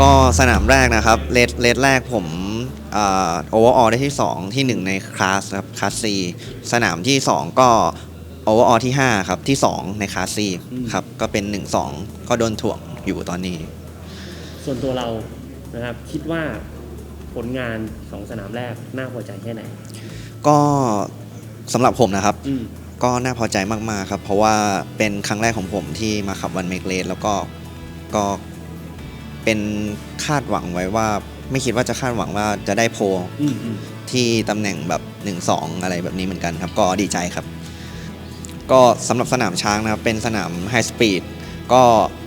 ก็สนามแรกนะครับเลดเลดแรกผมโอเวอร์ออได้ที่ 2 ที่ 1 ในคลาสครับคลาส C สนามที่ 2 ก็โอเวอร์ออที่ 5 ครับ ที่ 2 ในคลาส C อืมครับ ก็เป็น 1 2 ก็โดนถ่วงอยู่ตอนนี้ ส่วนตัวเรานะครับคิดว่าผลงานสองสนามแรกน่าพอใจแค่ไหน ก็สำหรับผมนะครับอืมก็น่าพอใจมาก ๆ ครับ เพราะว่าเป็นครั้งแรกของผมที่มาขับวันเมกเลสแล้วก็ก็ เป็นคาดหวังไว้ว่า ไม่คิดว่าจะคาดหวังว่าจะได้โพลอืมอืมที่ตำแหน่งแบบ1-2อะไรแบบนี้เหมือนกันครับ ก็ดีใจครับ ก็สำหรับสนามช้างนะครับ เป็นสนามไฮสปีดก็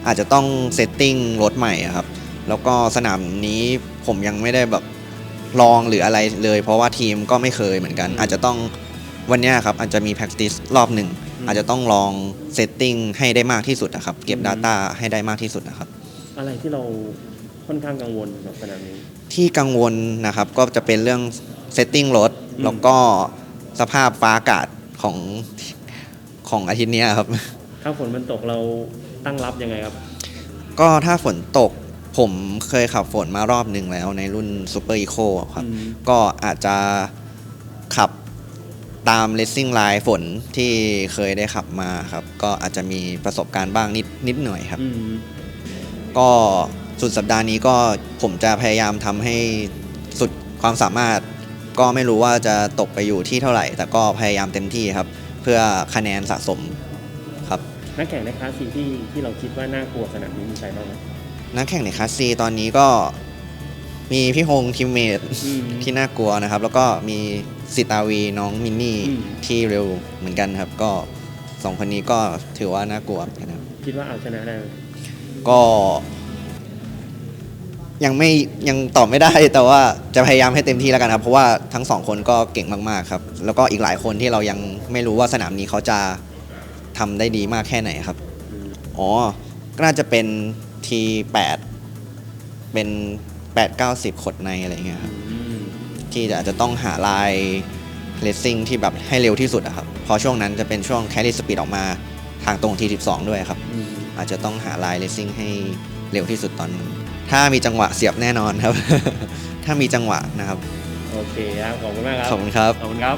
อาจจะต้องเซตติ้งรถใหม่อะครับ แล้วก็สนามนี้ผมยังไม่ได้แบบลองหรืออะไรเลย เพราะว่าทีมก็ไม่เคยเหมือนกัน อาจจะต้องวันเนี้ยครับ อาจจะมี practice รอบหนึ่งอาจจะต้องลองเซตติ้งให้ได้มากที่สุดนะครับ เก็บ Data ให้ได้มากที่สุดนะครับ อะไรที่เราค่อนข้างกังวลกับสนามนี้ ที่กังวลนะครับก็จะเป็นเรื่องเซตติ้งรถอืม แล้วก็สภาพฟ้าอากาศของของอาทิตย์เนี้ยครับ ถ้าฝนมันตกเราตั้งรับยังไงครับ ก็ถ้าฝนตกผมเคยขับฝนมารอบหนึ่งแล้วในรุ่น Super Eco ครับ อืม ก็อาจจะขับตาม Racing Line ฝนที่เคยได้ขับมาครับ ก็อาจจะมีประสบการณ์บ้างนิดนิดหน่อยครับ อืม ก็สุดสัปดาห์นี้ก็ผมจะพยายามทำให้สุดความสามารถ ก็ไม่รู้ว่าจะตกไปอยู่ที่เท่าไหร่ แต่ก็พยายามเต็มที่ครับ เพื่อคะแนนสะสมครับนักแข่งในคลาสซีที่ที่เราคิดว่าน่ากลัวสนามนี้มีใครบ้างไหมนักแข่งในคลาสซีตอนนี้ก็มีพี่ฮงทีมเมทอืมที่น่ากลัวนะครับ แล้วก็มีสิตาวีน้องมินนี่อืมที่เร็วเหมือนกันครับ ก็สองคนนี้ก็ถือว่าน่ากลัวเหมือนกันครับคิดว่าเอาชนะได้ไหม ก็ยังไม่ยังตอบไม่ได้แต่ว่าจะพยายามให้เต็มที่แล้วกันครับ เพราะว่าทั้งสองคนก็เก่งมากๆครับ แล้วก็อีกหลายคนที่เรายังไม่รู้ว่าสนามนี้เขาจะทำได้ดีมากแค่ไหนครับอ๋อก็น่าจะเป็นทีแปดเป็นแปดเก้าสิบขดในอะไรเงี้ยครับที่อาจจะต้องหาลายเลสซิ่งที่แบบให้เร็วที่สุดอะครับเพราะช่วงนั้นจะเป็นช่วงแคริสปีดออกมาทางตรงที12 ด้วยครับ อืม อาจจะต้องหาลายเลสซิ่งให้เร็วที่สุดตอนนั้นถ้ามีจังหวะเสียบแน่นอนครับ ถ้ามีจังหวะนะครับ โอเคครับ ขอบคุณมากครับ ขอบคุณครับ ขอบคุณครับ